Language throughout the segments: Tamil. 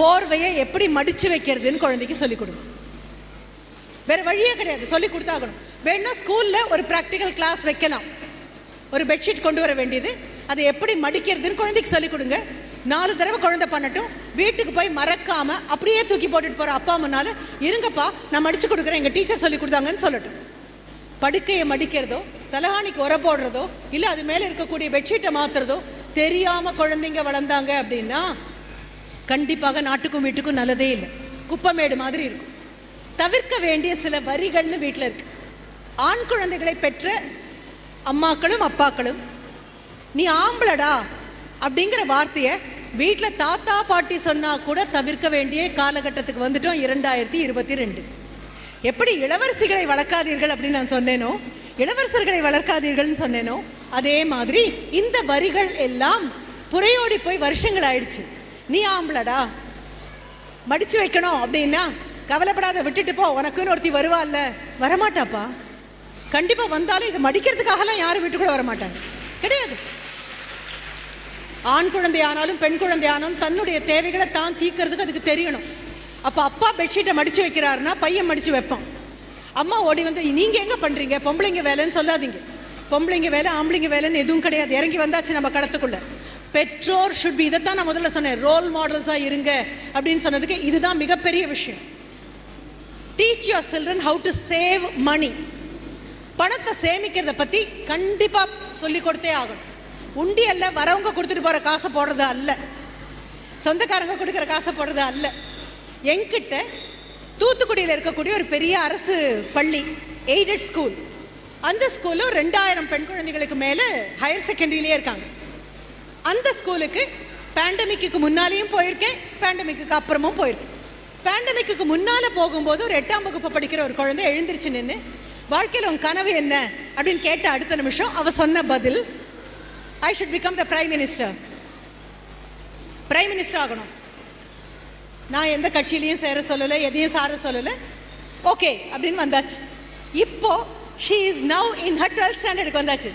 போர்வையை எப்படி மடிச்சு வைக்கிறதுன்னு குழந்தைக்கு சொல்லிக் கொடுங்க வேற வழியே கிடையாது. சொல்லி கொடுத்தாகணும். வேணா ஸ்கூல்ல ஒரு ப்ராக்டிக்கல் கிளாஸ் வைக்கலாம். ஒரு பெட்ஷீட் கொண்டு வர வேண்டியது. அதை எப்படி மடிக்கிறதுன்னு குழந்தைக்கு சொல்லிக் கொடுங்க. நாலு தடவை குழந்தை பண்ணட்டும். வீட்டுக்கு போய் மறக்காம அப்படியே தூக்கி போட்டுட்டு போற அப்பா அம்மனால இருங்கப்பா நான் மடிச்சு கொடுக்குறேன். எங்க டீச்சர் சொல்லி கொடுத்தாங்கன்னு சொல்லட்டும். படுக்கையை மடிக்கிறதோ தலகாணிக்கு உர போடுறதோ இல்லை அது மேலே இருக்கக்கூடிய பெட்ஷீட்டை மாத்துறதோ தெரியாம குழந்தைங்க வளர்ந்தாங்க அப்படின்னா கண்டிப்பாக நாட்டுக்கும் வீட்டுக்கும் நல்லதே இல்லை. குப்பமேடு மாதிரி இருக்கும். தவிர்க்க வேண்டிய சில வரிகள்னு வீட்டில் இருக்கு. ஆண் குழந்தைகளை பெற்ற அம்மாக்களும் அப்பாக்களும் நீ ஆம்பளடா அப்படிங்கிற வார்த்தையை வீட்டில் தாத்தா பாட்டி சொன்னா கூட தவிர்க்க வேண்டிய காலகட்டத்துக்கு வந்துட்டோம் இரண்டாயிரத்தி இருபத்தி ரெண்டு. எப்படி இளவரசிகளை வளர்க்காதீர்கள் அப்படின்னு நான் சொன்னேனோ இளவரசர்களை வளர்க்காதீர்கள்னு சொன்னேனோ அதே மாதிரி இந்த வரிகள் எல்லாம் புறையோடி போய் வருஷங்கள் ஆயிடுச்சு. நீ ஆம்பளடா? மடிச்சு வைக்கணும் அப்படின்னா கவலைப்படாத விட்டுட்டு போ. உனக்குன்னு ஒருத்தி வருவாள்ல வரமாட்டாப்பா. கண்டிப்பா வந்தாலும் இதை மடிக்கிறதுக்காகலாம் யாரும் வீட்டுக்குள்ள வரமாட்டாங்க. கிடையாது. ஆண் குழந்தை ஆனாலும் பெண் குழந்தை ஆனாலும் தன்னுடைய தேவைகளை தான் தீக்கிறதுக்கு அதுக்கு தெரியணும். அப்போ அப்பா பெட்ஷீட்டை மடித்து வைக்கிறாருன்னா பையன் மடித்து வைப்பான். அம்மா ஓடி வந்து நீங்கள் எங்கே பண்ணுறீங்க பொம்பளைங்க வேலைன்னு சொல்லாதீங்க. பொம்பளைங்க வேலை ஆம்பளைங்க வேலைன்னு எதுவும் கிடையாது. இறங்கி வந்தாச்சு நம்ம கடத்துக்குள்ளே பெற்றோர் ஷுட் பி இதைத்தான் நான் முதல்ல சொன்னேன். ரோல் மாடல்ஸாக இருங்க அப்படின்னு சொன்னதுக்கு இதுதான் மிகப்பெரிய விஷயம். Teach your children how to save money பணத்தை சேமிக்கிறத பற்றி கண்டிப்பாக சொல்லி கொடுத்தே ஆகணும். உண்டியல்ல வரவங்க கொடுத்துட்டு போகிற காசை போடுறது அல்ல. சொந்தக்காரங்க கொடுக்குற காசை போடுறது அல்ல. என்கிட்ட தூத்துக்குடியில் இருக்கக்கூடிய ஒரு பெரிய அரசு பள்ளி எய்டட் ஸ்கூல் அந்த ஸ்கூலில் ரெண்டாயிரம் பெண் குழந்தைகளுக்கு மேலே ஹையர் செகண்டரியிலே இருக்காங்க. அந்த ஸ்கூலுக்கு பேண்டமிக்கு முன்னாலேயும் போயிருக்கேன் பேண்டமிக்கு அப்புறமும் போயிருக்கேன். பேண்டமிக்கு முன்னால் போகும்போது ஒரு எட்டாம் வகுப்பு படிக்கிற ஒரு குழந்தை எழுந்திருச்சு நின்று வாழ்க்கையில் உன் கனவு என்ன? அப்படின்னு கேட்ட அடுத்த நிமிஷம் அவ சொன்ன பதில் I should become the prime minister prime minister ஆகணும். நான் எந்த கட்சியிலையும் சேர சொல்லலை எதையும் சார சொல்லலை. ஓகே அப்படின்னு வந்தாச்சு. இப்போ she is now in her twelfth ஸ்டாண்டர்டுக்கு வந்தாச்சு.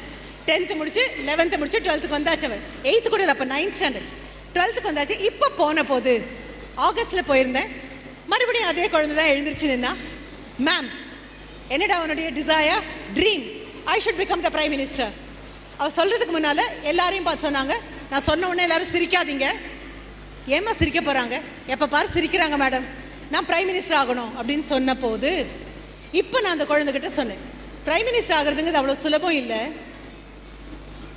டென்த்து முடிச்சு லெவன்த்து முடிச்சு டுவெல்த்துக்கு வந்தாச்சு அவள் எயித்து கூட அப்போ நைன்த் ஸ்டாண்டர்ட் டுவெல்த்துக்கு வந்தாச்சு இப்போ போன போது ஆகஸ்ட்டில் போயிருந்தேன். மறுபடியும் அதே குழந்தை தான் எழுந்திருச்சு நின்னா மேம் என்னடா உன்னுடைய desire dream I should become the prime minister அவர் சொல்கிறதுக்கு முன்னால் எல்லாரையும் பார்த்து சொன்னாங்க. நான் சொன்ன உடனே எல்லாரும் சிரிக்காதீங்க. ஏம்மா சிரிக்க போகிறாங்க எப்போ பாரு சிரிக்கிறாங்க மேடம் நான் பிரைம் மினிஸ்டர் ஆகணும் அப்படின்னு சொன்ன போது இப்போ நான் அந்த குழந்தைகிட்ட சொன்னேன். பிரைம் மினிஸ்டர் ஆகிறதுங்கிறது அவ்வளோ சுலபம் இல்லை.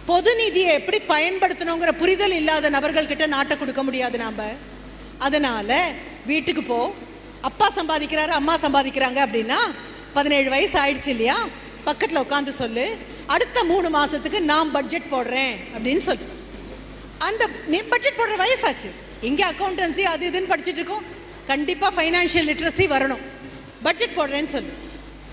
பொது நிதியை எப்படி பயன்படுத்தணுங்கிற புரிதல் இல்லாத நபர்கள் கிட்ட நாட்டை கொடுக்க முடியாது நாம. அதனால வீட்டுக்கு போ. அப்பா சம்பாதிக்கிறாரு அம்மா சம்பாதிக்கிறாங்க அப்படின்னா பதினேழு வயசு ஆயிடுச்சு இல்லையா? பக்கத்துல உட்காந்து சொல்லு. அடுத்த மூணு மாசத்துக்கு நான் பட்ஜெட் போடுறேன் அப்படின்னு சொல்லு. அந்த நீ பட்ஜெட் போடுற வயசாச்சு. இங்கே அக்கௌண்டன்சி அது இதுன்னு படிச்சுட்டு இருக்கோம். கண்டிப்பாக ஃபைனான்ஷியல் லிட்ரஸி வரணும். பட்ஜெட் போடுறேன்னு சொல்லு.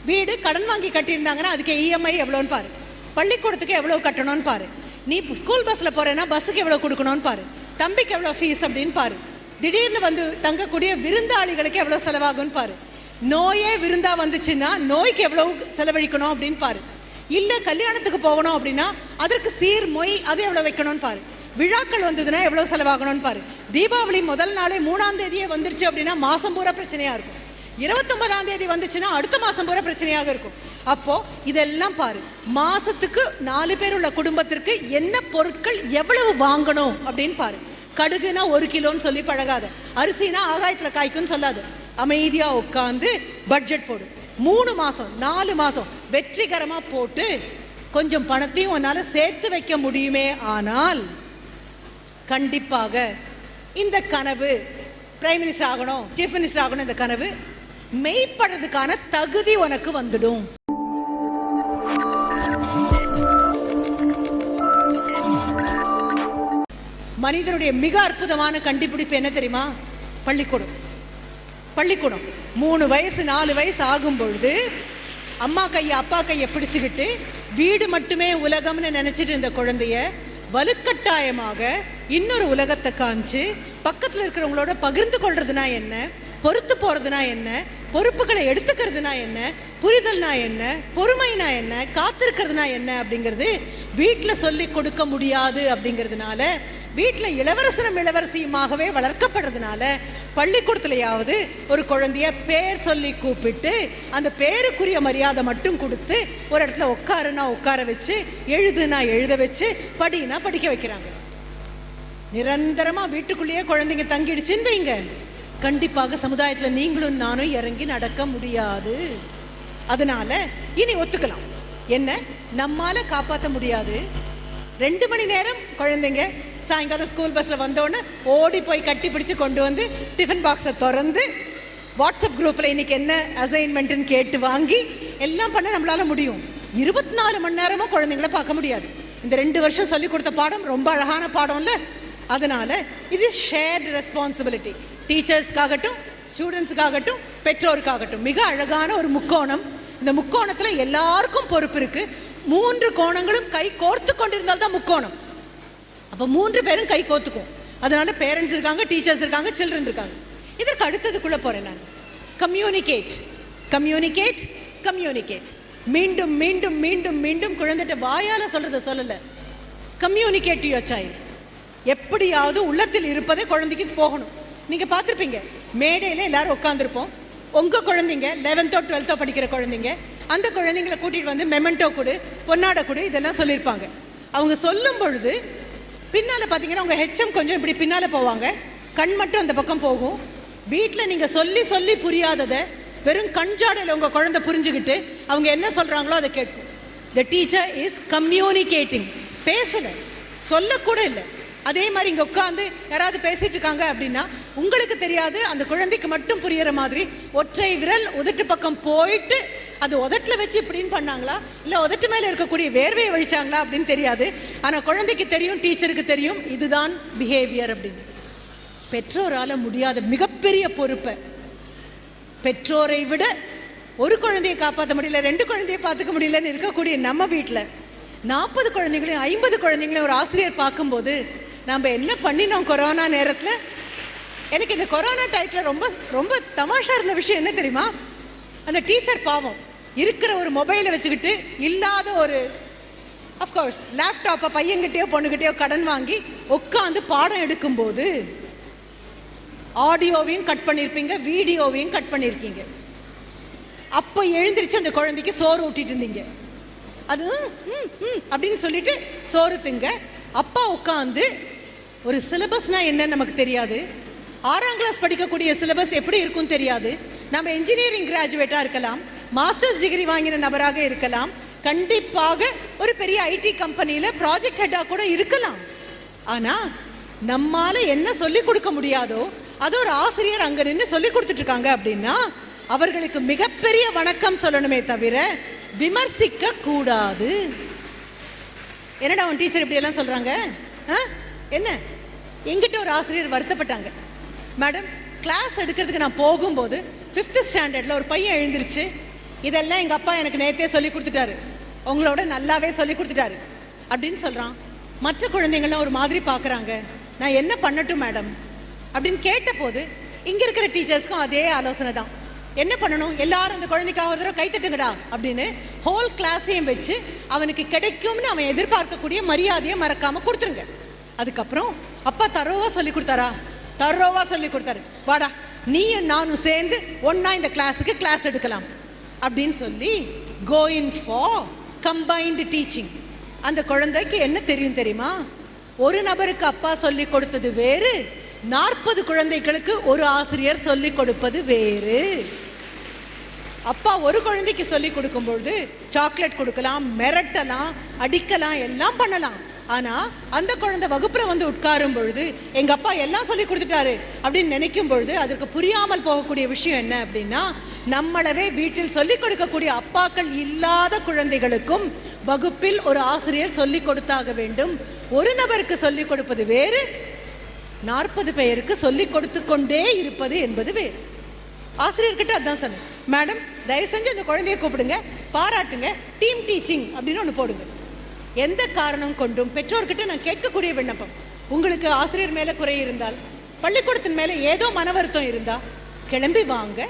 வீடு கடன் வாங்கி கட்டியிருந்தாங்கன்னா அதுக்கு இஎம்ஐ எவ்வளோன்னு பாரு. பள்ளிக்கூடத்துக்கு எவ்வளோ கட்டணும்னு பாரு. நீ ஸ்கூல் பஸ்ஸில் போகிறேன்னா பஸ்ஸுக்கு எவ்வளோ கொடுக்கணும்னு பாரு. தம்பிக்கு எவ்வளோ ஃபீஸ் அப்படின்னு பாரு. திடீர்னு வந்து தங்கக்கூடிய விருந்தாளிகளுக்கு எவ்வளோ செலவாகும்னு பாரு. நோயே விருந்தா வந்துச்சுன்னா நோய்க்கு எவ்வளோ செலவழிக்கணும் அப்படின்னு பாரு. இல்லை கல்யாணத்துக்கு போகணும் அப்படின்னா அதற்கு சீர் மொய் அது எவ்வளோ வைக்கணும்னு பாரு. விழாக்கள் வந்ததுன்னா எவ்வளோ செலவாகணும்னு பாரு. தீபாவளி முதல் நாளே மூணாம் தேதியே வந்துருச்சு அப்படின்னா மாதம் பூரா பிரச்சனையாக இருக்கும். இருபத்தொன்பதாம் தேதி வந்துச்சுன்னா அடுத்த மாதம் பூரா பிரச்சனையாக இருக்கும். அப்போ இதெல்லாம் பாரு மாசத்துக்கு நாலு பேர் உள்ள குடும்பத்திற்கு என்ன பொருட்கள் எவ்வளவு வாங்கணும் அப்படின்னு பாரு. கடுகுனா ஒரு கிலோன்னு சொல்லி பழகாத. அரிசினா ஆகாயத்துல காய்க்குன்னு சொல்லாது. அமைதியா உட்காந்து பட்ஜெட் போடு. மூணு மாசம் நாலு மாசம் வெற்றிகரமா போட்டு கொஞ்சம் பணத்தையும் உன்னால சேர்த்து வைக்க முடியுமே ஆனால் கண்டிப்பாக இந்த கனவு பிரைம் மினிஸ்டர் ஆகணும் சீஃப் மினிஸ்டர் ஆகணும் இந்த கனவு மெய்ப்படுறதுக்கான தகுதி உனக்கு வந்துடும். மனிதனுடைய மிக அற்புதமான கண்டுபிடிப்பு என்ன தெரியுமா? பள்ளிக்கூடம். பள்ளிக்கூடம். மூணு வயசு நாலு வயசு ஆகும் பொழுது அம்மா கையை அப்பா கையை பிடிச்சுக்கிட்டு வீடு மட்டுமே உலகம்னு நினைச்சிட்டு இருந்த குழந்தைய வலுக்கட்டாயமாக இன்னொரு உலகத்தை காமிச்சு பக்கத்தில் இருக்கிறவங்களோட பகிர்ந்து கொள்றதுனா என்ன? பொறுத்து போறதுனா என்ன? பொறுப்புகளை எடுத்துக்கிறதுனா என்ன? புரிதல்னா என்ன? பொறுமைனா என்ன? காத்திருக்கிறதுனா என்ன அப்படிங்கிறது வீட்டில் சொல்லி கொடுக்க முடியாது அப்படிங்கிறதுனால வீட்டில் இளவரசனும் இளவரசியுமாகவே வளர்க்கப்படுறதுனால பள்ளிக்கூடத்துலையாவது ஒரு குழந்தைய பேர் சொல்லி கூப்பிட்டு அந்த பேருக்குரிய மரியாதை மட்டும் கொடுத்து ஒரு இடத்துல உட்காருனா உட்கார வச்சு எழுதுனா எழுத வச்சு படினா படிக்க வைக்கிறாங்க. நிரந்தரமாக வீட்டுக்குள்ளேயே குழந்தைங்க தங்கிடுச்சுன்னு வைங்க. கண்டிப்பாக சமுதாயத்தில் நீங்களும் நானும் இறங்கி நடக்க முடியாது. அதனால இனி ஒத்துக்கலாம். என்ன? நம்மால காப்பாற்ற முடியாது. ரெண்டு மணி நேரம் குழந்தைங்க சாயங்காலம் ஸ்கூல் பஸ்ல வந்தோடனே ஓடி போய் கட்டி பிடிச்சு கொண்டு வந்து டிஃபன் பாக்ஸை திறந்து வாட்ஸ்அப் குரூப்ல இன்னைக்கு என்ன அசைன்மெண்ட்னு கேட்டு வாங்கி எல்லாம் பண்ண நம்மளால முடியும். இருபத்தி நாலு மணி நேரமும் குழந்தைங்கள பார்க்க முடியாது. இந்த ரெண்டு வருஷம் சொல்லி கொடுத்த பாடம் ரொம்ப அழகான பாடம்ல. அதனால இது ஷேர்டு ரெஸ்பான்சிபிலிட்டி டீச்சர்ஸ்க்காகட்டும் ஸ்டூடெண்ட்ஸுக்காகட்டும் பெற்றோருக்காகட்டும். மிக அழகான ஒரு முக்கோணம். இந்த முக்கோணத்தில் எல்லாருக்கும் பொறுப்பு இருக்குது மூன்று கோணங்களும் கை கோர்த்து கொண்டிருந்தால் தான் முக்கோணம். அப்போ மூன்று பேரும் கை கோத்துக்கும் அதனால பேரண்ட்ஸ் இருக்காங்க டீச்சர்ஸ் இருக்காங்க சில்ட்ரன் இருக்காங்க. இதற்கு அடுத்ததுக்குள்ளே போகிறேன் நான். கம்யூனிகேட் கம்யூனிகேட் கம்யூனிகேட் மீண்டும் மீண்டும் மீண்டும் மீண்டும் குழந்தைகிட்ட வாயால் சொல்கிறத சொல்லலை. கம்யூனிகேட் டு யோர் எப்படியாவது உள்ளத்தில் இருப்பதே குழந்தைக்கு போகணும். நீங்கள் பார்த்துருப்பீங்க. மேடையில் எல்லாரும் உட்காந்துருப்போம் உங்கள் குழந்தைங்க லெவன்த்தோ டுவெல்த்தோ படிக்கிற குழந்தைங்க அந்த குழந்தைங்களை கூட்டிகிட்டு வந்து மெமெண்டோ கொடு பொன்னாட கொடு இதெல்லாம் சொல்லியிருப்பாங்க. அவங்க சொல்லும் பொழுது பின்னால் பார்த்தீங்கன்னா அவங்க ஹெச்எம் கொஞ்சம் இப்படி பின்னால் போவாங்க. கண் மட்டும் அந்த பக்கம் போகும். வீட்டில் நீங்கள் சொல்லி சொல்லி புரியாததை வெறும் கண்ஜாடையில் உங்கள் குழந்தை புரிஞ்சுக்கிட்டு அவங்க என்ன சொல்கிறாங்களோ அதை கேட்கும். த டீச்சர் இஸ் கம்யூனிகேட்டிங் பேசலை. சொல்லக்கூட இல்லை. அதே மாதிரி இங்கே உட்காந்து யாராவது பேசிட்டு இருக்காங்க அப்படின்னா உங்களுக்கு தெரியாது அந்த குழந்தைக்கு மட்டும் புரியிற மாதிரி ஒற்றை விரல் உதட்டு பக்கம் போயிட்டு அது உதட்டில் வச்சு இப்படின்னு பண்ணாங்களா? இல்லை உதட்டு மேலே இருக்கக்கூடிய வேர்வையை வழிச்சாங்களா அப்படின்னு தெரியாது. ஆனால் குழந்தைக்கு தெரியும் டீச்சருக்கு தெரியும் இதுதான் பிஹேவியர் அப்படின்னு. பெற்றோரால் முடியாத மிகப்பெரிய பொறுப்பை பெற்றோரை விட ஒரு குழந்தையை காப்பாற்ற முடியல ரெண்டு குழந்தையை பார்த்துக்க முடியலன்னு இருக்கக்கூடிய நம்ம வீட்டில் நாற்பது குழந்தைங்களையும் ஐம்பது குழந்தைங்களையும் ஒரு ஆசிரியர் பார்க்கும்போது நம்ம என்ன பண்ணினோம் கொரோனா நேரத்தில்? எனக்கு இந்த கொரோனா டயத்தில் ரொம்ப ரொம்ப தமாஷா இருந்த விஷயம் என்ன தெரியுமா? அந்த டீச்சர் பாவம். இருக்கிற ஒரு மொபைலை வச்சுக்கிட்டு இல்லாத ஒரு அஃப்கோர்ஸ் லேப்டாப்பை பையன்கிட்டயோ பொண்ணுகிட்டயோ கடன் வாங்கி உட்காந்து பாடம் எடுக்கும்போது ஆடியோவையும் கட் பண்ணியிருப்பீங்க வீடியோவையும் கட் பண்ணியிருக்கீங்க அப்போ எழுந்திரிச்சு அந்த குழந்தைக்கு சோறு ஊட்டிட்டு இருந்தீங்க. அது ம், ம், ம் அப்படின்னு சொல்லிட்டு சோறு திங்க அப்பா உட்காந்து ஒரு சிலபஸ்னா என்னன்னு நமக்கு தெரியாது. ஆறாம் கிளாஸ் படிக்கக்கூடிய சிலபஸ் எப்படி இருக்கும் தெரியாது. நம்ம இன்ஜினியரிங் கிராஜுவேட்டாக இருக்கலாம் மாஸ்டர்ஸ் டிகிரி வாங்கின நபராக இருக்கலாம் கண்டிப்பாக ஒரு பெரிய ஐடி கம்பெனியில் ப்ராஜெக்ட் ஹெட்டாக கூட இருக்கலாம். ஆனால் நம்மால் என்ன சொல்லிக் கொடுக்க முடியாதோ அது ஒரு ஆசிரியர் அங்கே நின்று சொல்லி கொடுத்துட்ருக்காங்க அப்படின்னா அவர்களுக்கு மிகப்பெரிய வணக்கம் சொல்லணுமே தவிர விமர்சிக்க கூடாது. என்னடா உன் டீச்சர் இப்படியெல்லாம் சொல்கிறாங்க ஆ? என்ன? எங்கிட்ட ஒரு ஆசிரியர் வருத்தப்பட்டாங்க. மேடம் கிளாஸ் எடுக்கிறதுக்கு நான் போகும்போது ஃபிஃப்த்து ஸ்டாண்டர்டில் ஒரு பையன் எழுந்திருச்சு. இதெல்லாம் எங்கள் அப்பா எனக்கு நேத்தே சொல்லி கொடுத்துட்டாரு. உங்களோட நல்லாவே சொல்லி கொடுத்துட்டாரு. அப்படின்னு சொல்கிறான் மற்ற குழந்தைங்கள்லாம் ஒரு மாதிரி பார்க்குறாங்க நான் என்ன பண்ணட்டும் மேடம்? அப்படின்னு கேட்டபோது இங்கே இருக்கிற டீச்சர்ஸ்க்கும் அதே ஆலோசனை தான். என்ன பண்ணணும்? எல்லாரும் அந்த குழந்தைக்காக ஒரு தடவை கைத்தட்டுங்கடா. அப்படின்னு ஹோல் கிளாஸையும் வச்சு அவனுக்கு கிடைக்கும்னு அவன் எதிர்பார்க்கக்கூடிய மரியாதையை மறக்காமல் கொடுத்துருங்க. அதுக்கப்புறம் அப்பா தரோவா சொல்லி கொடுத்தாரா? தரோவா சொல்லி கொடுத்தாரு. வாடா நீயும் நானும் சேர்ந்து ஒன்னா இந்த கிளாஸுக்கு கிளாஸ் எடுக்கலாம் அப்படின்னு சொல்லி கோயின் ஃபார் கம்பைன்டு டீச்சிங் அந்த குழந்தைக்கு என்ன தெரியும் தெரியுமா? ஒரு நபருக்கு அப்பா சொல்லி கொடுத்தது வேறு நாற்பது குழந்தைகளுக்கு ஒரு ஆசிரியர் சொல்லி கொடுப்பது வேறு. அப்பா ஒரு குழந்தைக்கு சொல்லி கொடுக்கும்பொழுது சாக்லேட் கொடுக்கலாம் மிரட்டலாம் அடிக்கலாம் எல்லாம் பண்ணலாம். ஆனால் அந்த குழந்தை வகுப்பில் வந்து உட்காரும் பொழுது எங்கள் அப்பா எல்லாம் சொல்லி கொடுத்துட்டாரு அப்படின்னு நினைக்கும் பொழுது அதற்கு புரியாமல் போகக்கூடிய விஷயம் என்ன அப்படின்னா நம்மளவே வீட்டில் சொல்லிக் கொடுக்கக்கூடிய அப்பாக்கள் இல்லாத குழந்தைகளுக்கும் வகுப்பில் ஒரு ஆசிரியர் சொல்லிக் கொடுத்தாக வேண்டும். ஒரு நபருக்கு சொல்லிக் கொடுப்பது வேறு நாற்பது பேருக்கு சொல்லிக் கொடுத்து கொண்டே இருப்பது என்பது வேறு. ஆசிரியர்கிட்ட அதான் சொன்னேன் மேடம் தயவு செஞ்சு அந்த குழந்தைய கூப்பிடுங்க பாராட்டுங்க டீம் டீச்சிங் அப்படின்னு ஒன்று போடுங்க. எந்த காரணம் கொண்டும் பெற்றோர்கிட்ட நான் கேட்கக்கூடிய விண்ணப்பம். உங்களுக்கு ஆசிரியர் மேலே குறை இருந்தால் பள்ளிக்கூடத்தின் மேலே ஏதோ மன வருத்தம் இருந்தால் கிளம்பி வாங்க.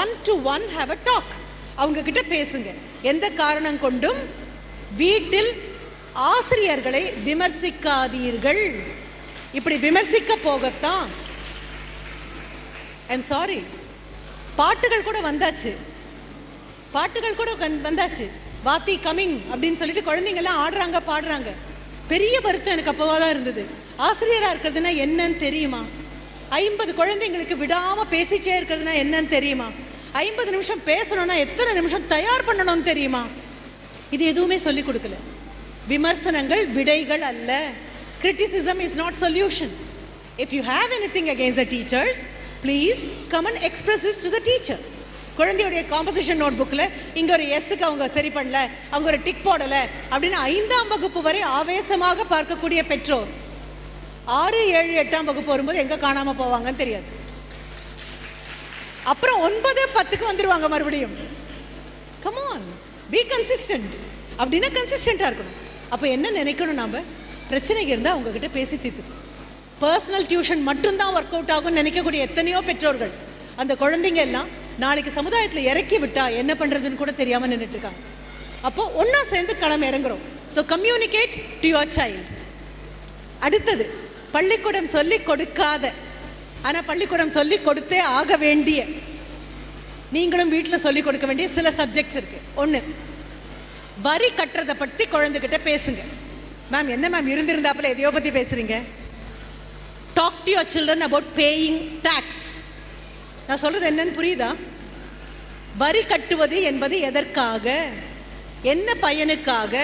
One to one have a talk அவங்க கிட்ட பேசுங்க. எந்த காரணம் கொண்டும்? வீட்டில் ஆசிரியர்களை விமர்சிக்காதீர்கள். இப்படி விமர்சிக்க போகத்தான். ஐம் சாரி பாட்டுகள் கூட வந்தாச்சு. பாட்டுகள் கூட வந்தாச்சு. வாத்தி கமிங் அப்படின்னு சொல்லிட்டு குழந்தைங்கள்லாம் ஆடுறாங்க பாடுறாங்க. பெரிய வருத்தம் எனக்கு அப்போவாக தான் இருந்தது. ஆசிரியராக இருக்கிறதுனா என்னன்னு தெரியுமா? ஐம்பது குழந்தைங்களுக்கு விடாமல் பேசிச்சே இருக்கிறதுனா என்னன்னு தெரியுமா? ஐம்பது நிமிஷம் பேசணும்னா எத்தனை நிமிஷம் தயார் பண்ணணும்னு தெரியுமா? இது எதுவுமே சொல்லி கொடுக்கல. விமர்சனங்கள் விடைகள் அல்ல. Criticism is not solution if you have anything against the teachers please come and express is to the teacher குழந்தையுடைய காம்போசிஷன் நோட் புக்கில் இங்கே ஒரு எஸ்ஸுக்கு அவங்க சரி பண்ணல அவங்க ஒரு டிக் போடலை அப்படின்னு ஐந்தாம் வகுப்பு வரை ஆவேசமாக பார்க்கக்கூடிய பெற்றோர். ஆறு ஏழு எட்டாம் வகுப்பு வரும்போது எங்கே காணாமல் போவாங்கன்னு தெரியாது. அப்புறம் ஒன்பது பத்துக்கு வந்துடுவாங்க மறுபடியும். கமான் பி கன்சிஸ்டன்ட் அப்படின்னா கன்சிஸ்டண்ட்டாக இருக்கணும். அப்போ என்ன நினைக்கணும் நாம்? பிரச்சனை இருந்தால் அவங்கக்கிட்ட பேசி தீர்த்து. பர்சனல் டியூஷன் மட்டும்தான் ஒர்க் அவுட் ஆகும்னு நினைக்கக்கூடிய எத்தனையோ பெற்றோர்கள். அந்த குழந்தைங்க எல்லாம் நாளைக்கு சமுதாயத்தில் இறக்கி விட்டா என்ன பண்ணுறதுன்னு கூட தெரியாமல் நின்றுட்டு இருக்காங்க. அப்போ ஒன்றா சேர்ந்து களம் இறங்குறோம். So communicate to your child அடுத்தது பள்ளிக்கூடம் சொல்லி கொடுக்காத. ஆனால் பள்ளிக்கூடம் சொல்லி கொடுத்தே ஆக வேண்டிய. நீங்களும் வீட்டில் சொல்லி கொடுக்க வேண்டிய சில சப்ஜெக்ட்ஸ் இருக்கு. ஒன்று வரி கட்டுறதை பற்றி குழந்தைகிட்ட பேசுங்க. மேம் என்ன மேம் இருந்திருந்தாப்புல எதையோ பற்றி பேசுறீங்க? Talk to your children about paying taxes நான் சொல்றது என்னன்னு புரியுதா? வரி கட்டுவது என்பது எதற்காக? என்ன பயனுக்காக?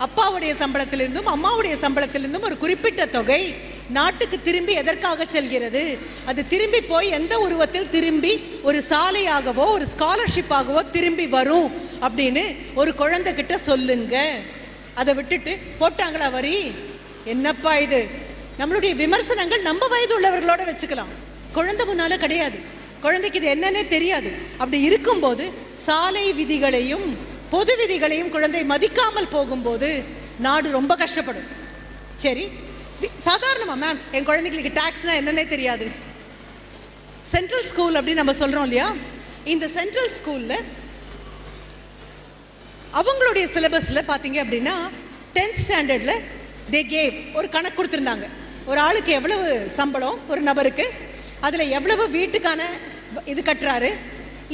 அப்பாவுடைய சம்பளத்திலிருந்தும் அம்மாவுடைய சம்பளத்திலிருந்தும் ஒரு குறிப்பிட்ட தொகை நாட்டுக்கு திரும்பி எதற்காக செல்கிறது? அது திரும்பி போய் எந்த உருவத்தில் திரும்பி ஒரு சாலையாகவோ ஒரு ஸ்காலர்ஷிப்பாகவோ திரும்பி வரும் அப்படின்னு ஒரு குழந்தைகிட்ட சொல்லுங்க. அதை விட்டுட்டு போட்டாங்களா வரி? என்னப்பா இது? நம்மளுடைய விமர்சனங்கள் நம்ம வயது உள்ளவர்களோட வச்சுக்கலாம். குழந்தை முன்னால கிடையாது. குழந்தைக்கு இது என்னன்னே தெரியாது. அப்படி இருக்கும்போது சாலை விதிகளையும் பொது விதிகளையும் குழந்தை மதிக்காமல் போகும்போது நாடு ரொம்ப கஷ்டப்படும். சரி சாதாரணமாக மேம் என் குழந்தைங்களுக்கு டேக்ஸ்னால் என்னன்னே தெரியாது. சென்ட்ரல் ஸ்கூல் அப்படின்னு நம்ம சொல்கிறோம் இல்லையா? இந்த சென்ட்ரல் ஸ்கூலில் அவங்களுடைய சிலபஸில் பார்த்தீங்க அப்படின்னா டென்த் ஸ்டாண்டர்டில் தே கேவ் ஒரு கணக்கு கொடுத்துருந்தாங்க. ஒரு ஆளுக்கு எவ்வளவு சம்பளம் ஒரு நபருக்கு அதில் எவ்வளவு வீட்டுக்கான இது கட்டுறாரு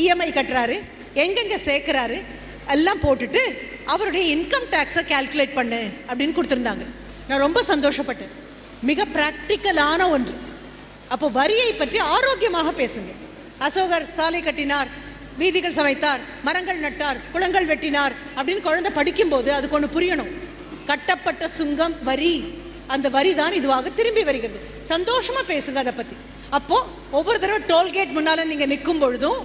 இஎம்ஐ கட்டுறாரு எங்கெங்கே சேர்க்குறாரு எல்லாம் போட்டுட்டு அவருடைய இன்கம் டேக்ஸை கால்குலேட் பண்ணு அப்படின்னு கொடுத்துருந்தாங்க. நான் ரொம்ப சந்தோஷப்பட்டேன். மிக ப்ராக்டிக்கலான ஒன்று. அப்போ வரியை பற்றி ஆரோக்கியமாக பேசுங்க. அசோகர் சாலை கட்டினார் வீதிகள் சமைத்தார் மரங்கள் நட்டார் குளங்கள் வெட்டினார் அப்படின்னு குழந்தை படிக்கும்போது அதுக்கு ஒன்று புரியணும். கட்டப்பட்ட சுங்கம் வரி. அந்த வரி தான் இதுவாக திரும்பி வருகிறது. சந்தோஷமாக பேசுங்க அதை பற்றி அப்போ ஒவ்வொரு தடவை டோல்கேட் முன்னால நீங்க நிற்கும் பொழுதும்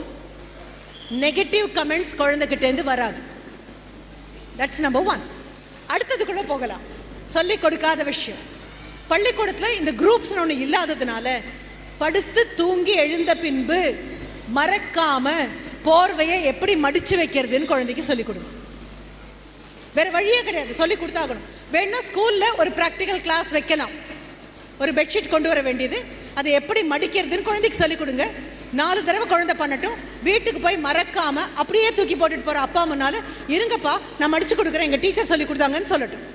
நெகட்டிவ் கமெண்ட்ஸ் குழந்தைகிட்டேருந்து வராது. தட்ஸ் நம்பர் ஒன் அடுத்ததுக்குள்ள போகலாம். சொல்லி கொடுக்காத விஷயம். பள்ளிக்கூடத்தில் இந்த குரூப்ஸ் ஒன்று இல்லாததுனால படுத்து தூங்கி எழுந்த பின்பு மறக்காம போர்வையை எப்படி மடிச்சு வைக்கிறதுன்னு குழந்தைக்கு சொல்லிக் கொடுங்க வேற வழியே கிடையாது. சொல்லி கொடுத்தாகணும் வேணா ஸ்கூல்ல ஒரு ப்ராக்டிக்கல் கிளாஸ் வைக்கலாம். ஒரு பெட்ஷீட் கொண்டு வர வேண்டியது. அதை எப்படி மடிக்கிறதுன்னு குழந்தைக்கு சொல்லிக் கொடுங்க. நாலு தடவை குழந்தை பண்ணட்டும். வீட்டுக்கு போய் மறக்காம அப்படியே தூக்கி போட்டுட்டு போற அப்பா அம்மனால இருங்கப்பா நான் மடிச்சு கொடுக்குறேன். எங்க டீச்சர் சொல்லி கொடுத்தாங்கன்னு சொல்லட்டும்.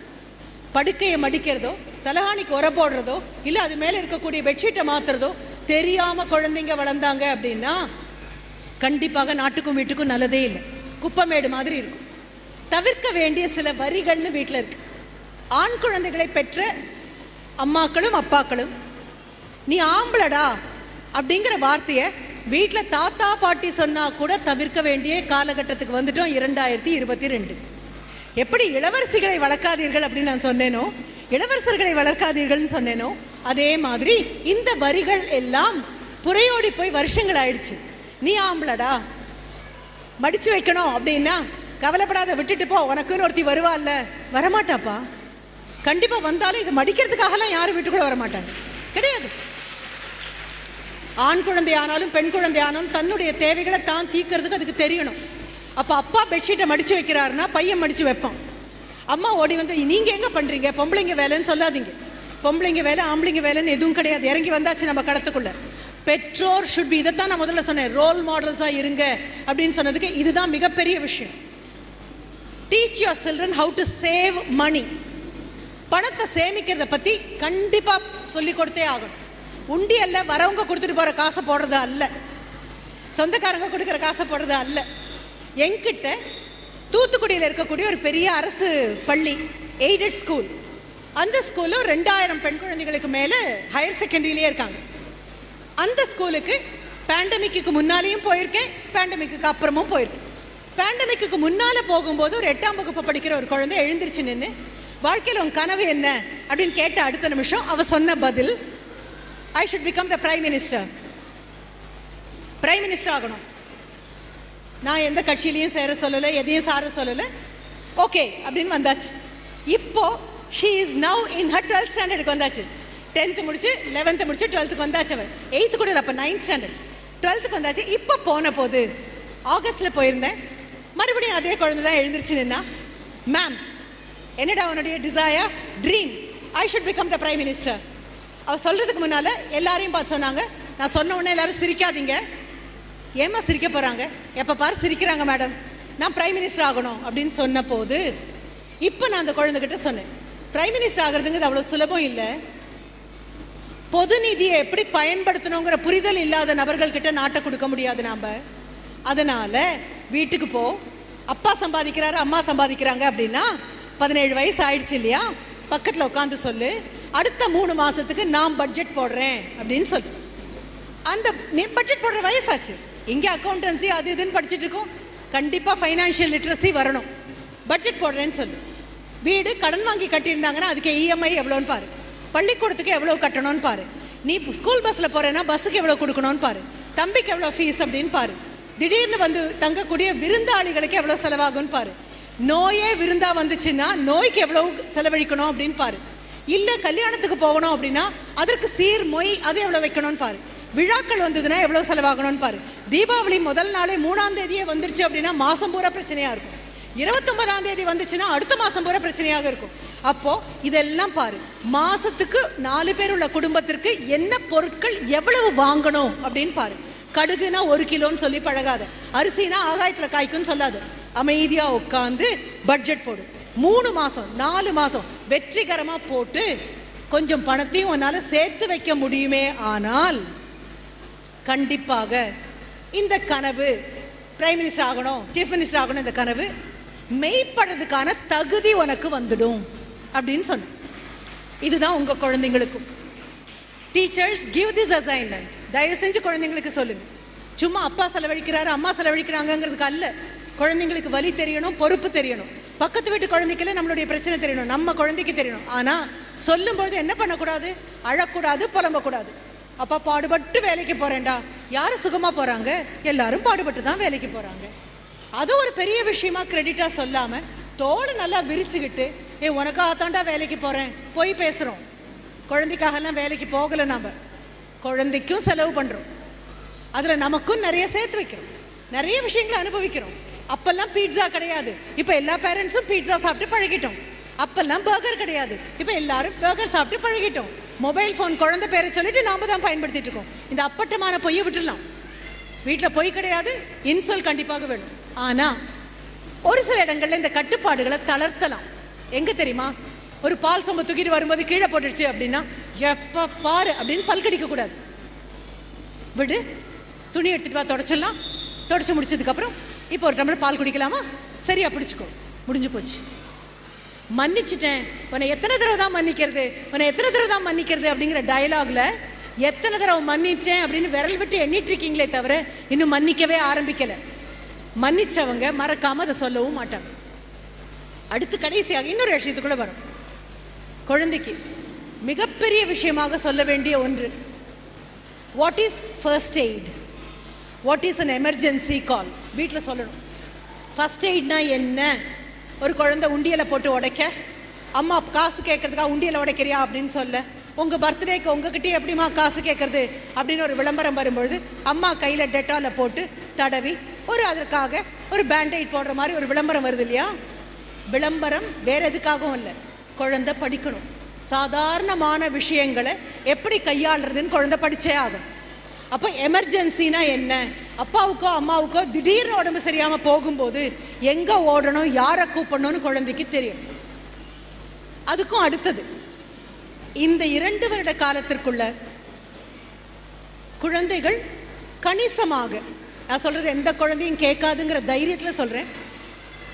படுக்கையை மடிக்கிறதோ தலகாணிக்கு உர போடுறதோ இல்லை அது மேலே இருக்கக்கூடிய பெட்ஷீட்டை மாத்துறதோ தெரியாம குழந்தைங்க வளர்ந்தாங்க அப்படின்னா கண்டிப்பாக நாட்டுக்கும் வீட்டுக்கும் நல்லதே இல்லை. குப்பமேடு மாதிரி இருக்கும். தவிர்க்க வேண்டிய சில வரிகள்னு வீட்டில் இருக்கு. ஆண் குழந்தைகளை பெற்ற அம்மாக்களும் அப்பாக்களும் நீ ஆம்பளடா அப்படிங்கிற வார்த்தையை வீட்டில் தாத்தா பாட்டி சொன்னால் கூட தவிர்க்க வேண்டிய காலகட்டத்துக்கு வந்துட்டோம் இரண்டாயிரத்தி இருபத்தி ரெண்டு. எப்படி இளவரசிகளை வளர்க்காதீர்கள் அப்படின்னு நான் சொன்னேனோ இளவரசர்களை வளர்க்காதீர்கள்னு சொன்னேனோ அதே மாதிரி இந்த வரிகள் எல்லாம் புறையோடி போய் வருஷங்கள் ஆயிடுச்சு. நீ ஆம்பளடா மடிச்சு வைக்கணும் அப்படின்னா கவலைப்படாத விட்டுட்டு போ உனக்குன்னு ஒருத்தி வருவாள்ல வரமாட்டாப்பா. கண்டிப்பாக வந்தாலும் இது மடிக்கிறதுக்காகலாம் யாரும் வீட்டுக்குள்ளே வர மாட்டாங்க கிடையாது. ஆண் குழந்தை ஆனாலும் பெண் குழந்தை ஆனாலும் தன்னுடைய தேவைகளை தான் தீக்கிறதுக்கு அதுக்கு தெரியணும். அப்போ அப்பா பெட்ஷீட்டை மடித்து வைக்கிறாருன்னா பையன் மடித்து வைப்பான். அம்மா ஓடி வந்து நீங்கள் எங்கே பண்ணுறீங்க பொம்பளைங்க வேலைன்னு சொல்லாதீங்க. பொம்பளைங்க வேலை ஆம்பளைங்க வேலைன்னு எதுவும் கிடையாது. இறங்கி வந்தாச்சு நம்ம களத்துக்குள்ள. பெற்றோர் ஷுட் பி இதைத்தான் நான் முதல்ல சொன்னேன். ரோல் மாடல்ஸாக இருங்க. அப்படின்னு சொன்னதுக்கு இதுதான் மிகப்பெரிய விஷயம். Teach your children how to save money பணத்தை சேமிக்கிறத பற்றி கண்டிப்பாக சொல்லிக் கொடுத்தே ஆகணும். உண்டியல்ல வரவங்க கொடுத்துட்டு போகிற காசை போடுறது அல்ல. சொந்தக்காரங்க கொடுக்குற காசை போடுறது அல்ல. என்கிட்ட தூத்துக்குடியில் இருக்கக்கூடிய ஒரு பெரிய அரசு பள்ளி எய்டட் ஸ்கூல் அந்த ஸ்கூலில் ரெண்டாயிரம் பெண் குழந்தைகளுக்கு மேலே ஹையர் செகண்டரியிலே இருக்காங்க. அந்த ஸ்கூலுக்கு பேண்டமிக்கு முன்னாலேயும் போயிருக்கேன் பேண்டமிக்கு அப்புறமும் போயிருக்கேன். பேண்டமிக்கு முன்னால் போகும்போது ஒரு எட்டாம் வகுப்பு படிக்கிற ஒரு குழந்தை எழுந்திருச்சு நின்று வாழ்க்கையில் உன் கனவு என்ன? அப்படின்னு கேட்ட அடுத்த நிமிஷம் அவ சொன்ன பதில் I should become the prime minister prime minister ஆகணும். நான் எந்த கட்சியிலையும் சேர சொல்லலை எதையும் சார சொல்லலை. ஓகே அப்படின்னு வந்தாச்சு. இப்போ she is now in her twelfth ஸ்டாண்டர்டுக்கு வந்தாச்சு. டென்த்து முடிச்சு லெவன்த்து முடிச்சு டுவெல்த்துக்கு வந்தாச்சு அவன் எயித்து கூட அப்போ நைன்த் ஸ்டாண்டர்ட் டுவெல்த்துக்கு வந்தாச்சு. இப்போ போன போது ஆகஸ்ட்டில் போயிருந்தேன். மறுபடியும் அதே குழந்தை தான் எழுந்திருச்சு நின்னா மேம் என்னடா உன்னுடைய desire dream I should become the prime minister அவர் சொல்கிறதுக்கு முன்னால் எல்லாரையும் பார்த்து சொன்னாங்க. நான் சொன்ன உடனே எல்லாரும் சிரிக்காதீங்க. ஏம்மா சிரிக்க போகிறாங்க எப்போ பாரு சிரிக்கிறாங்க மேடம். நான் பிரைம் மினிஸ்டர் ஆகணும் அப்படின்னு சொன்ன போது இப்போ நான் அந்த குழந்தைகிட்ட சொன்னேன். பிரைம் மினிஸ்டர் ஆகிறதுங்கிறது அவ்வளோ சுலபம் இல்லை. பொது நிதியை எப்படி பயன்படுத்தணுங்கிற புரிதல் இல்லாத நபர்கள்கிட்ட நாட்டை கொடுக்க முடியாது நாம். அதனால் வீட்டுக்கு போ. அப்பா சம்பாதிக்கிறாரு அம்மா சம்பாதிக்கிறாங்க அப்படின்னா பதினேழு வயசு ஆயிடுச்சு இல்லையா? பக்கத்தில் உட்காந்து சொல்லு. அடுத்த மூணு மாசத்துக்கு நான் பட்ஜெட் போடுறேன் அப்படின்னு சொல்லி. அந்த பட்ஜெட் போடுற வயசாச்சு. இங்கே அக்கௌண்டன்சி அது இதுன்னு படிச்சுட்டு இருக்கோம். கண்டிப்பாக ஃபைனான்ஷியல் லிட்ரஸி வரணும். பட்ஜெட் போடுறேன்னு சொல்லு. வீடு கடன் வாங்கி கட்டியிருந்தாங்கன்னா அதுக்கு இஎம்ஐ எவ்வளோன்னு பாரு. பள்ளிக்கூடத்துக்கு எவ்வளோ கட்டணும்னு பாரு. நீ ஸ்கூல் பஸ்ஸில் போகிறேன்னா பஸ்ஸுக்கு எவ்வளோ கொடுக்கணும்னு பாரு. தம்பிக்கு எவ்வளோ ஃபீஸ் அப்படின்னு பாரு. திடீர்னு வந்து தங்கக்கூடிய விருந்தாளிகளுக்கு எவ்வளோ செலவாகும்னு பாரு. நோயே விருந்தா வந்துச்சுன்னா நோய்க்கு எவ்வளோ செலவழிக்கணும் அப்படின்னு பாரு. இல்லை கல்யாணத்துக்கு போகணும் அப்படின்னா அதற்கு சீர் மொய் அது எவ்வளோ வைக்கணும்னு பாரு. விழாக்கள் வந்ததுன்னா எவ்வளோ செலவாகணும்னு பாரு. தீபாவளி முதல் நாளே மூணாம் தேதியே வந்துருச்சு அப்படின்னா மாதம் பூரா பிரச்சனையாக இருக்கும். இருபத்தொன்பதாம் தேதி வந்துச்சுன்னா அடுத்த மாதம் பூரா பிரச்சனையாக இருக்கும். அப்போ இதெல்லாம் பாரு. மாசத்துக்கு நாலு பேர் உள்ள குடும்பத்திற்கு என்ன பொருட்கள் எவ்வளவு வாங்கணும் அப்படின்னு பாரு. கடுகுனா ஒரு கிலோன்னு சொல்லி பழகாத. அரிசினா ஆகாயத்தில் காய்க்குன்னு சொல்லாது. அமைதியாக உட்காந்து பட்ஜெட் போடும் மூணு மாதம் நாலு மாதம் வெற்றிகரமாக போட்டு கொஞ்சம் பணத்தையும் உன்னால் சேர்த்து வைக்க முடியுமே ஆனால் கண்டிப்பாக இந்த கனவு பிரைம் மினிஸ்டர் ஆகணும் சீஃப் மினிஸ்டர் ஆகணும் இந்த கனவு மெய்ப்படுறதுக்கான தகுதி உனக்கு வந்துடும் அப்படின்னு சொன்னேன். இதுதான் உங்கள் குழந்தைங்களுக்கும். டீச்சர்ஸ் கிவ் திஸ் அசைன்மெண்ட் தயவு செஞ்சு குழந்தைங்களுக்கு சொல்லுங்க. சும்மா அப்பா செலவழிக்கிறாரு அம்மா செலவழிக்கிறாங்கங்கிறதுக்கு அல்ல. குழந்தைங்களுக்கு வலி தெரியணும் பொறுப்பு தெரியணும். பக்கத்து வீட்டு குழந்தைக்கெல்லாம் நம்மளுடைய பிரச்சனை தெரியணும். நம்ம குழந்தைக்கு தெரியணும். ஆனால் சொல்லும்போது என்ன பண்ணக்கூடாது? அழக்கூடாது புலம்பக்கூடாது. அப்பா பாடுபட்டு வேலைக்கு போறேன்டா. யார் சுகமாக போகிறாங்க எல்லாரும் பாடுபட்டு தான் வேலைக்கு போகிறாங்க அது ஒரு பெரிய விஷயமா கிரெடிட்டாக சொல்லாமல் தோலை நல்லா விரிச்சுக்கிட்டு ஏ உனக்காகத்தாண்டா வேலைக்கு போகிறேன் போய் பேசுகிறோம் குழந்தைக்காகலாம் வேலைக்கு போகலை நாம். குழந்தைக்கும் செலவு பண்ணுறோம் அதில் நமக்கும் நிறைய சேர்த்து வைக்கிறோம். நிறைய விஷயங்களை அனுபவிக்கிறோம். அப்பெல்லாம் பீட்சா கிடையாது. இப்போ எல்லா பேரண்ட்ஸும் பீட்சா சாப்பிட்டு பழகிட்டோம். அப்பெல்லாம் பர்கர் கிடையாது. இப்போ எல்லாரும் பர்கர் சாப்பிட்டு பழகிட்டோம். மொபைல் ஃபோன் குழந்தை பேரை சொல்லிட்டு நாம தான் பயன்படுத்திட்டு இருக்கோம். இந்த அப்பட்டமான பொய்யை விட்டுடலாம். வீட்டில் பொய் கிடையாது இன்சொல் கண்டிப்பாக வேணும். ஆனால் ஒரு சில இடங்கள்ல இந்த கட்டுப்பாடுகளை தளர்த்தலாம். எங்க தெரியுமா? ஒரு பால் சொம்ப தூக்கிட்டு வரும்போது கீழே போட்டுடுச்சு அப்படின்னா எப்ப பாரு அப்படின்னு பல்கடிக்க கூடாது. விடு. துணி எடுத்துட்டு வா தொடச்சிடலாம். தொடச்சு முடிச்சதுக்கப்புறம் இப்போ ஒரு டம்ளர் பால் குடிக்கலாமா? சரியா பிடிச்சிக்கோ. முடிஞ்சு போச்சு. மன்னிச்சிட்டேன். உன்னை எத்தனை தடவை தான் மன்னிக்கிறது? உன்னை எத்தனை தடவை தான் மன்னிக்கிறது அப்படிங்கிற டயலாகில் எத்தனை தடவை மன்னிச்சேன் அப்படின்னு விரல் விட்டு எண்ணிட்டு இருக்கீங்களே தவிர இன்னும் மன்னிக்கவே ஆரம்பிக்கலை. மன்னிச்சவங்க மறக்காம அதை சொல்லவும் மாட்டாங்க. அடுத்து கடைசியாக இன்னொரு விஷயத்துக்குள்ள வரும். குழந்தைக்கு மிகப்பெரிய விஷயமாக சொல்ல வேண்டிய ஒன்று. What is first aid what is an emergency call வீட்டில் சொல்லணும். ஃபஸ்ட் எய்ட்னா என்ன? ஒரு குழந்தை உண்டியலை போட்டு உடைக்க அம்மா காசு கேட்கறதுக்காக உண்டியலை உடைக்கிறியா அப்படின்னு சொல்ல உங்கள் பர்த்டேக்கு உங்ககிட்டயே எப்படிம்மா காசு கேட்கறது அப்படின்னு ஒரு விளம்பரம் வரும்பொழுது அம்மா கையில் டெட்டாலை போட்டு தடவி ஒரு அதற்காக ஒரு பேண்டைட் போடுற மாதிரி ஒரு விளம்பரம் வருது இல்லையா? விளம்பரம் வேற எதுக்காகவும் இல்லை. குழந்தை படிக்கணும். சாதாரணமான விஷயங்களை எப்படி கையாளுறதுன்னு குழந்தை படித்தே ஆகும் அப்போ எமர்ஜென்சினா என்ன? அப்பாவுக்கோ அம்மாவுக்கோ திடீர்னு உடம்பு சரியாம போகும்போது எங்க ஓடணும் யாரை கூப்பிடணும்னு குழந்தைக்கு தெரியும். அதுக்கும் அடுத்தது. இந்த இரண்டு வருட காலத்திற்குள்ள குழந்தைகள் கணிசமாக நான் சொல்றது எந்த குழந்தையும் கேட்காதுங்கிற தைரியத்துல சொல்றேன்.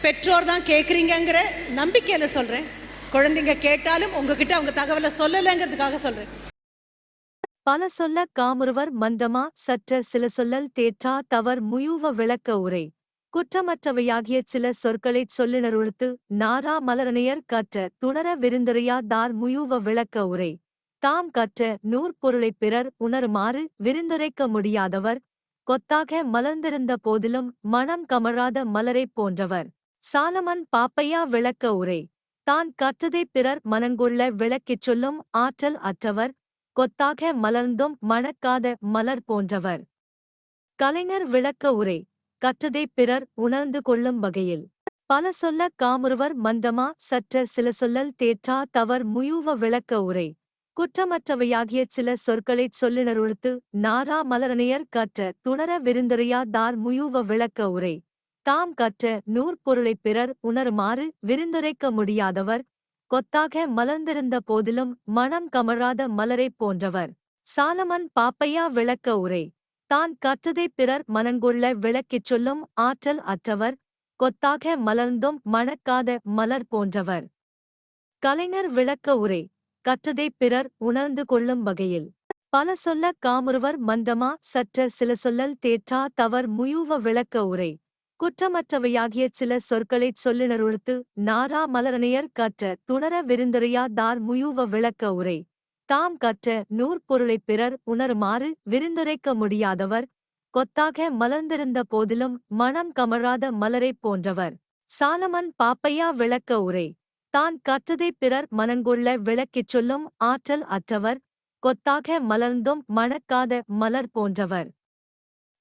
பெற்றோர் தான் கேட்குறீங்கங்கிற நம்பிக்கையில சொல்றேன். குழந்தைங்க கேட்டாலும் உங்ககிட்ட அவங்க தகவலை சொல்லலைங்கிறதுக்காக சொல்றேன். பல சொல்ல காமுறுவர் மந்தமா சற்ற சில சொல்லல் தேற்றா தவர் முயூவ விளக்க உரை. குற்றமற்றவையாகிய சில சொற்களைச் சொல்லினருத்து நாரா மலரணையர் கற்ற துணர விருந்தறையா தார் முயூவ விளக்க உரை. தாம் கற்ற நூற்பொருளைப் பிறர் உணருமாறு விருந்துரைக்க முடியாதவர் கொத்தாக மலர்ந்திருந்த போதிலும் மனம் கமழாத மலரைப் போன்றவர். சாலமன் பாப்பையா விளக்க உரை. தான் கற்றதை பிறர் மனங்கொள்ள விளக்கிச் சொல்லும் ஆற்றல் அற்றவர் கொத்தாக மலர்ந்தும் மணக்காத மலர் போன்றவர். கலைஞர் விளக்க உரை கற்றதைப் பிறர் உணர்ந்து கொள்ளும் வகையில். பல சொல்ல காமுறுவர் மந்தமா சற்ற சில சொல்லல் தேற்றா தவர் முயூவ விளக்க உரை. குற்றமற்றவையாகிய சில சொற்களைச் சொல்லினருழுத்து நாரா மலரணையர் கற்ற துணர விருந்தறியா தார் முயூவ விளக்க உரை. தாம் கற்ற நூற்பொருளைப் பிறர் உணருமாறு விருந்துரைக்க முடியாதவர் கொத்தாக மலர்ந்திருந்த போதிலும் மனம் கமழாத மலரைப் போன்றவர். சாலமன் பாப்பையா விளக்க உரை. தான் கற்றதைப் பிறர் மனங்கொள்ள விளக்கிச் சொல்லும் ஆற்றல் அற்றவர். கொத்தாக மலர்ந்தும் மணக்காத மலர் போன்றவர். கலைஞர் விளக்க உரை. கற்றதைப் பிறர் உணர்ந்து கொள்ளும் வகையில். பல சொல்ல காமுறுவர் மந்தமா சற்ற சில சொல்லல் தேற்றா தவர் முயூவ விளக்க உரை. குற்றமற்றவையாகிய சில சொற்களைச் சொல்லினருத்து நாரா மலரணையர் கற்ற துணர விருந்தறியா தார் முயூவ விளக்க உரை. தாம் கற்ற நூற்பொருளைப் பிறர் உணருமாறு விருந்துரைக்க முடியாதவர் கொத்தாக மலர்ந்திருந்த போதிலும் மனம் கமழாத மலரைப் போன்றவர். சாலமன் பாப்பையா விளக்க உரை. தான் கற்றதைப் பிறர் மனங்கொள்ள விளக்கிச் சொல்லும் ஆற்றல் அற்றவர் கொத்தாக மலர்ந்தும் மணக்காத மலர் போன்றவர்.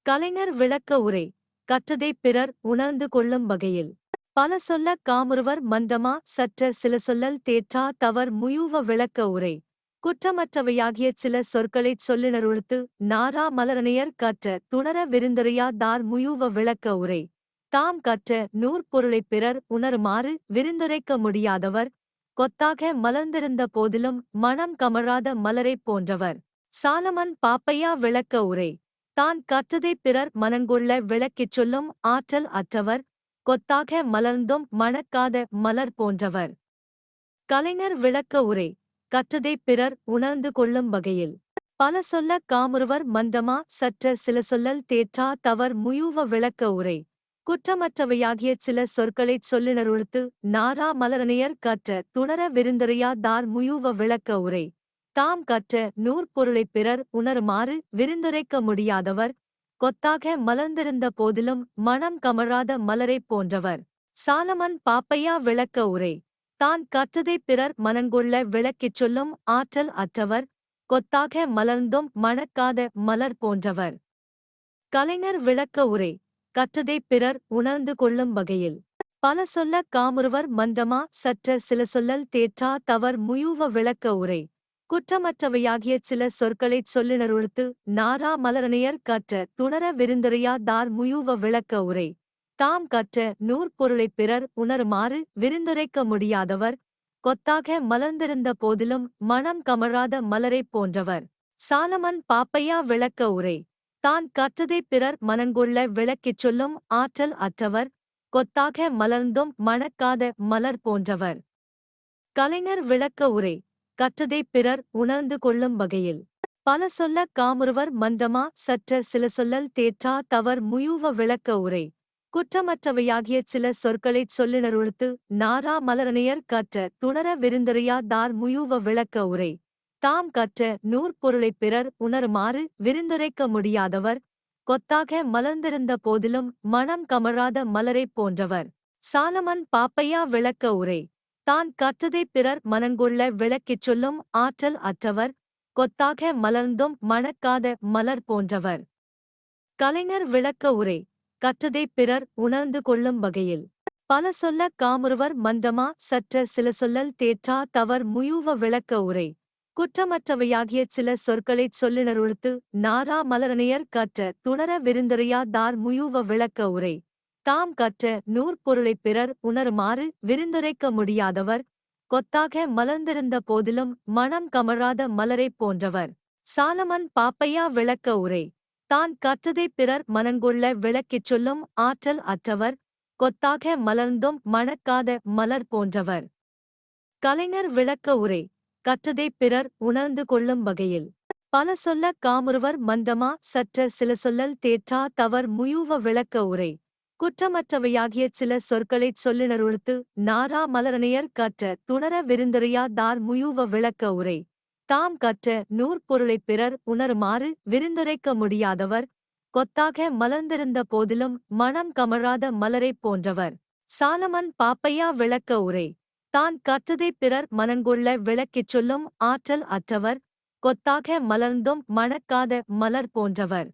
கலைஞர் விளக்க உரை. கற்றதைப் பிறர் உணர்ந்து கொள்ளும் வகையில். பல சொல்ல காமுறுவர் மந்தமா சற்ற சில சொல்லல் தேற்றா தவர் முயூவ விளக்க உரை. குற்றமற்றவையாகிய சில சொற்களைச் சொல்லினருத்து நாரா மலரணையர் கற்ற துணர விருந்தறியா தார் முயூவ விளக்க உரை. தாம் கற்ற நூற்பொருளைப் பிறர் உணருமாறு விருந்துரைக்க முடியாதவர் கொத்தாக மலர்ந்திருந்த போதிலும் மனம் கமழாத மலரைப் போன்றவர். சாலமன் பாப்பையா விளக்க உரை. தான் கற்றதைப் பிறர் மனங்கொள்ள விளக்கிச் சொல்லும் ஆற்றல் அற்றவர் கொத்தாக மலர்ந்தும் மணக்காத மலர் போன்றவர். கலைஞர் விளக்க உரை கற்றதைப் பிறர் உணர்ந்து கொள்ளும் வகையில். பல சொல்ல காமுறுவர் மந்தமா சற்ற சில சொல்லல் தேற்றா தவர் முயூவ விளக்க உரை. குற்றமற்றவையாகிய சில சொற்களைச் சொல்லினருழுத்து நாரா மலரணையர் கற்ற துணர விருந்தறியா தார் முயூவ விளக்க உரை. தாம் கற்ற நூற்பொருளைப் பிறர் உணருமாறு விருந்துரைக்க முடியாதவர். கொத்தாக மலர்ந்திருந்த போதிலும் மனம் கமழாத மலரைப் போன்றவர். சாலமன் பாப்பையா விளக்க உரை. தான் கற்றதைப் பிறர் மனங்கொள்ள விளக்கிச் சொல்லும் ஆற்றல் அற்றவர். கொத்தாக மலர்ந்தும் மணக்காத மலர் போன்றவர். கலைஞர் விளக்க உரை. கற்றதைப் பிறர் உணர்ந்து கொள்ளும் வகையில். பல சொல்ல காமுறுவர் மந்தமா சற்ற சில சொல்லல் தேற்றா தவர் முயூவ விளக்க உரை. குற்றமற்றவையாகிய சில சொற்களைச் சொல்லினருத்து நாரா மலரணையர் கற்ற துணர விருந்தரையா தார் முயூவ விளக்க உரை. தாம் கற்ற நூற்பொருளைப் பிறர் உணருமாறு விருந்துரைக்க முடியாதவர் கொத்தாக மலர்ந்திருந்த போதிலும் மனம் கமழாத மலரைப் போன்றவர். சாலமன் பாப்பையா விளக்க உரை. தான் கற்றதைப் பிறர் மனங்கொள்ள விளக்கிச் சொல்லும் ஆற்றல் அற்றவர் கொத்தாக மலர்ந்தும் மணக்காத மலர் போன்றவர். கலைஞர் விளக்க உரை. கற்றதைப் பிறர் உணர்ந்து கொள்ளும் வகையில். பல சொல்ல காமுறுவர் மந்தமா சற்ற சில சொல்லல் தேற்றா தவர் முயூவ விளக்க உரை. குற்றமற்றவையாகிய சில சொற்களைச் சொல்லினருளுத்து நாரா மலரணையர் கற்ற துணர விருந்தறியா தார் முயூவ விளக்க உரை. தாம் கற்ற நூற்பொருளைப் பிறர் உணருமாறு விருந்துரைக்க முடியாதவர் கொத்தாக மலர்ந்திருந்த போதிலும் மனம் கமழாத மலரைப் போன்றவர். சாலமன் பாப்பையா விளக்க உரை. தான் கற்றதைப் பிறர் மனங்கொள்ள விளக்கிச் சொல்லும் ஆற்றல் அற்றவர் கொத்தாக மலர்ந்தும் மணக்காத மலர் போன்றவர். கலைஞர் விளக்க உரை கற்றதைப் பிறர் உணர்ந்து கொள்ளும் வகையில். பல சொல்ல காமுறுவர் மந்தமா சற்ற சில சொல்லல் தேற்றா தவர் முயூவ விளக்க உரை. குற்றமற்றவையாகிய சில சொற்களைச் சொல்லினருழுத்து நாரா மலரணையர் கற்ற துணர விருந்தறியா தார் முயூவ விளக்க உரை. தாம் கற்ற நூற்பொருளைப் பிறர் உணருமாறு விருந்துரைக்க முடியாதவர். கொத்தாக மலர்ந்திருந்த போதிலும் மனம் கமழாத மலரைப் போன்றவர். சாலமன் பாப்பையா விளக்க உரை. தான் கற்றதை பிறர் மனங்கொள்ள விளக்கிச் சொல்லும் ஆற்றல் அற்றவர். கொத்தாக மலர்ந்தும் மணக்காத மலர் போன்றவர். கலைஞர் விளக்க உரை. கற்றதை பிறர் உணர்ந்து கொள்ளும் வகையில். பல சொல்ல காமுறுவர் மந்தமா சற்ற சில சொல்லல் தேற்றா தவர் முயூவ விளக்க உரை. குற்றமற்றவையாகிய சில சொற்களைச் சொல்லினருத்து நாரா மலரணையர் கற்ற துணர விருந்தறியா தார் முயூவ விளக்க உரை. தாம் கற்ற நூற்பொருளைப் பிறர் உணருமாறு விருந்துரைக்க முடியாதவர் கொத்தாக மலர்ந்திருந்த போதிலும் மனம் கமழாத மலரைப் போன்றவர். சாலமன் பாப்பையா விளக்க உரை. தான் கற்றதைப் பிறர் மனங்கொள்ள விளக்கிச் சொல்லும் ஆற்றல் அற்றவர் கொத்தாக மலர்ந்தும் மணக்காத மலர் போன்றவர்.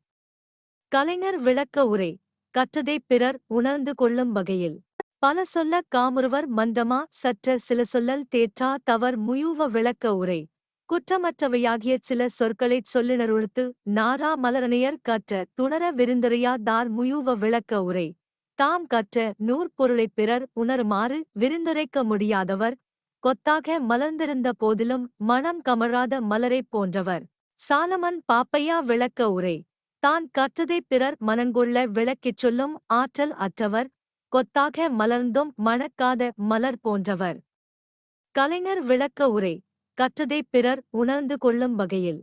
கலைஞர் விளக்க உரை. கற்றதைப் பிறர் உணர்ந்து கொள்ளும் வகையில். பல சொல்ல காமுறுவர் மந்தமா சற்ற சில சொல்லல் தேற்றா தவர் முயூவ விளக்க உரை. குற்றமற்றவையாகிய சில சொற்களைச் சொல்லினருளுத்து நாரா மலரணையர் கற்ற துணர விருந்தறியா தார் முயூவ விளக்க உரை. தாம் கற்ற நூற்பொருளைப் பிறர் உணருமாறு விருந்துரைக்க முடியாதவர் கொத்தாக மலர்ந்திருந்த போதிலும் மனம் கமழாத மலரைப் போன்றவர். சாலமன் பாப்பையா விளக்க உரை. தான் கற்றதைப் பிறர் மனங்கொள்ள விளக்கிச் சொல்லும் ஆற்றல் அற்றவர் கொத்தாக மலர்ந்தும் மணக்காத மலர் போன்றவர். கலைஞர் விளக்க உரை கற்றதைப் பிறர் உணர்ந்து கொள்ளும் வகையில்.